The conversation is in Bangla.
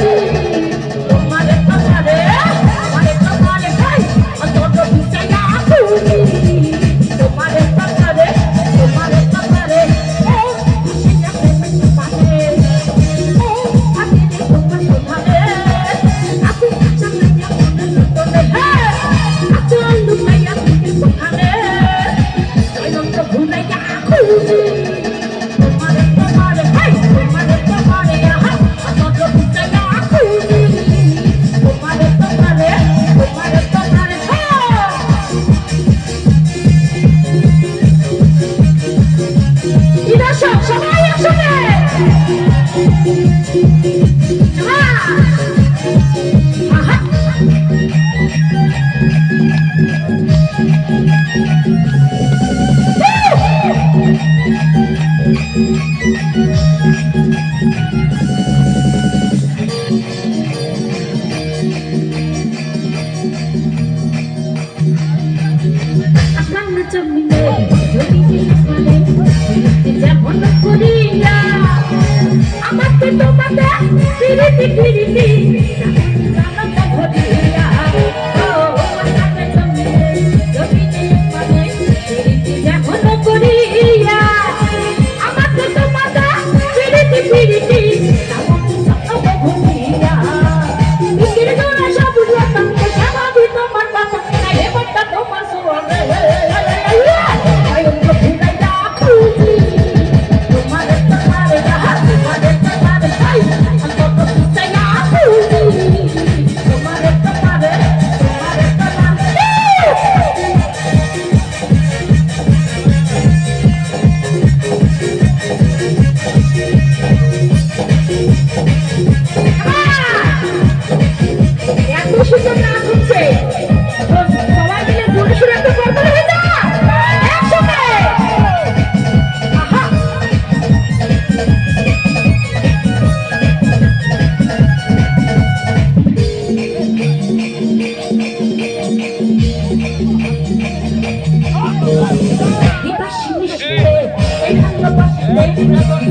Thank you. জমিলে যদি বলে যেমন করিয়া আমাকে তোমাকে ফিরিতে ফিরিতে I'm